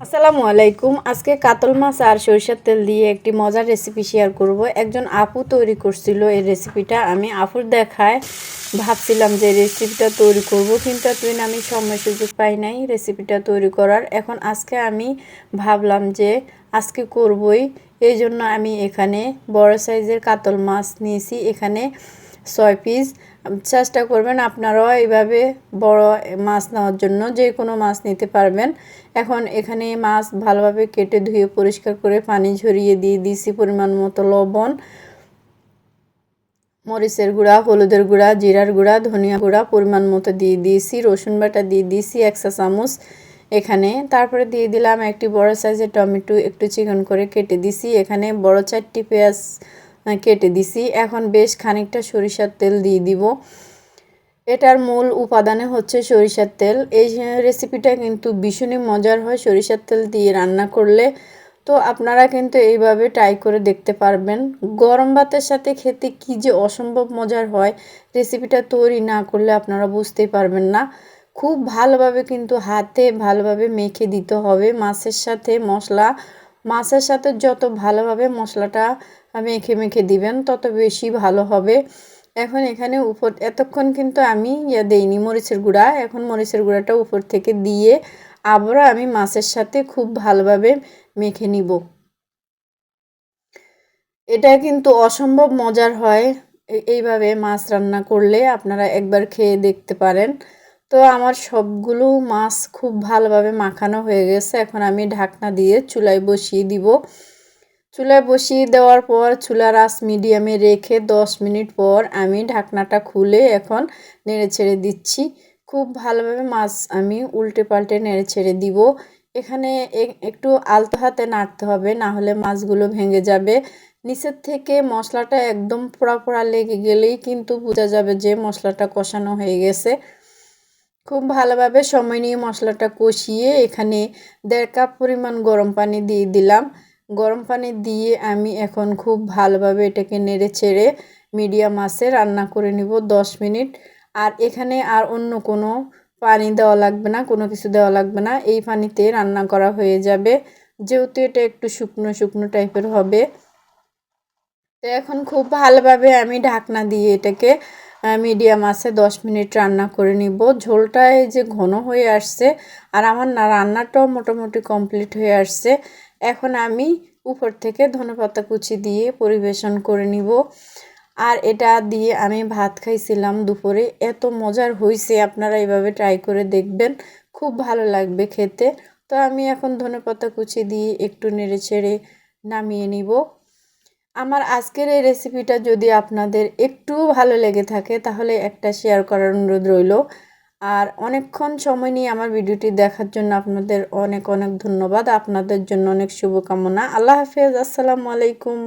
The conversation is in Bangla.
আসসালামু আলাইকুম। আজকে কাতল মাছ আর সরিষার তেল দিয়ে একটি মজার রেসিপি শেয়ার করব। একজন আপু তৈরি করছিল এই রেসিপিটা আমি আপুর দেখায় ভাবছিলাম যে রেসিপিটা তৈরি করব, কিন্তু এতদিন আমি সময় সুযোগ পাই নাই রেসিপিটা তৈরি করার। এখন আজকে আমি ভাবলাম যে আজকে করবই। এই জন্য আমি এখানে বড় সাইজের কাতল মাছ নিয়েছি। এখানে ছয় পিস চেষ্টা করবেন আপনারাও এইভাবে বড় মাছ নেওয়ার জন্য, যে কোনো মাছ নিতে পারবেন। এখন এখানে মাছ ভালোভাবে কেটে ধুয়ে পরিষ্কার করে পানি ঝরিয়ে দিয়ে দিয়েছি পরিমাণ মতো লবণ, মরিচের গুঁড়া, হলুদের গুঁড়া, জিরার গুঁড়া, ধনিয়া গুঁড়া পরিমাণ মতো দিয়ে দিয়েছি, রসুন বাটা দিয়ে দিয়েছি একশো চামচ এখানে। তারপরে দিয়ে দিলাম একটি বড় সাইজের টমেটো, একটু চিকন করে কেটে দিছি। এখানে বড় চারটি পেঁয়াজ কেটে দিছি। এখন বেশ খানিকটা সরিষার তেল দিয়ে দিব। এটার মূল উপাদানে হচ্ছে সরিষার তেল। এই রেসিপিটা কিন্তু ভীষণই মজার হয় সরিষার তেল দিয়ে রান্না করলে। তো আপনারা কিন্তু এইভাবে ট্রাই করে দেখতে পারবেন। গরম ভাতের সাথে খেতে কি যে অসম্ভব মজার হয়। রেসিপিটা তৈরি না করলে আপনারা বুঝতেই পারবেন না। খুব ভালোভাবে কিন্তু হাতে ভালোভাবে মেখে দিতে হবে মাছের সাথে মশলা। মাছের সাথে যত ভালোভাবে মশলাটা মেখে মেখে দিবেন, তত বেশি ভালো হবে। এখন এখানে উপর, এতক্ষণ কিন্তু আমি ইয়া দেইনি মরিচের গুঁড়া, এখন মরিচের গুঁড়াটা উপর থেকে দিয়ে আবারও আমি মাছের সাথে খুব ভালোভাবে মেখে নিব। এটা কিন্তু অসম্ভব মজার হয় এইভাবে মাছ রান্না করলে, আপনারা একবার খেয়ে দেখতে পারেন। তো আমার সবগুলো মাছ খুব ভালোভাবে মাখানো হয়ে গেছে, এখন আমি ঢাকনা দিয়ে চুলায় বসিয়ে দিব। চুলায় বসিয়ে দেওয়ার পর চুলার আঁচ মিডিয়ামে রেখে দশ মিনিট পর আমি ঢাকনাটা খুলে এখন নেড়ে ছেড়ে দিচ্ছি। খুব ভালোভাবে মাছ আমি উল্টে পাল্টে নেড়ে ছেড়ে দিব। এখানে একটু আলতো হাতে নাড়তে হবে, না হলে মাছগুলো ভেঙে যাবে। নিচের থেকে মশলাটা একদম পোড়া পোড়া লেগে গেলেই কিন্তু বোঝা যাবে যে মশলাটা কষানো হয়ে গেছে। খুব ভালোভাবে সময় নিয়ে মশলাটা কষিয়ে এখানে দেড় কাপ পরিমাণ গরম পানি দিয়ে দিলাম। গরম পানি দিয়ে আমি এখন খুব ভালোভাবে এটাকে নেড়ে ছেড়ে মিডিয়াম আঁচে রান্না করে নিব দশ মিনিট। আর এখানে আর অন্য কোনো পানি দেওয়া লাগবে না, কোনো কিছু দেওয়া লাগবে না। এই পানিতে রান্না করা হয়ে যাবে। যেহেতু এটা একটু শুকনো শুকনো টাইপের হবে। তো এখন খুব ভালোভাবে আমি ঢাকনা দিয়ে এটাকে মিডিয়াম আছে, দশ মিনিট রান্না করে নিব। ঝোলটায় যে ঘন হয়ে আসছে আর আমার না রান্নাটাও মোটামুটি কমপ্লিট হয়ে আসছে। এখন আমি উপর থেকে ধনেপাতা কুচি দিয়ে পরিবেশন করে নিব। আর এটা দিয়ে আমি ভাত খাইছিলাম দুপুরে। এত মজার হয়েছে আপনারা এইভাবে ট্রাই করে দেখবেন। খুব ভালো লাগবে খেতে। তো আমি এখন ধনেপাতা কুচি দিয়ে একটু নেড়ে ছেড়ে নামিয়ে নিব। আমার আজকের এই রেসিপিটা যদি আপনাদের একটুও ভালো লেগে থাকে, তাহলে একটা শেয়ার করার অনুরোধ রইল। আর অনেকক্ষণ সময় নিয়ে আমার ভিডিওটি দেখার জন্য আপনাদের অনেক অনেক ধন্যবাদ। আপনাদের জন্য অনেক শুভকামনা। আল্লাহ হাফেজ। আসসালামু আলাইকুম।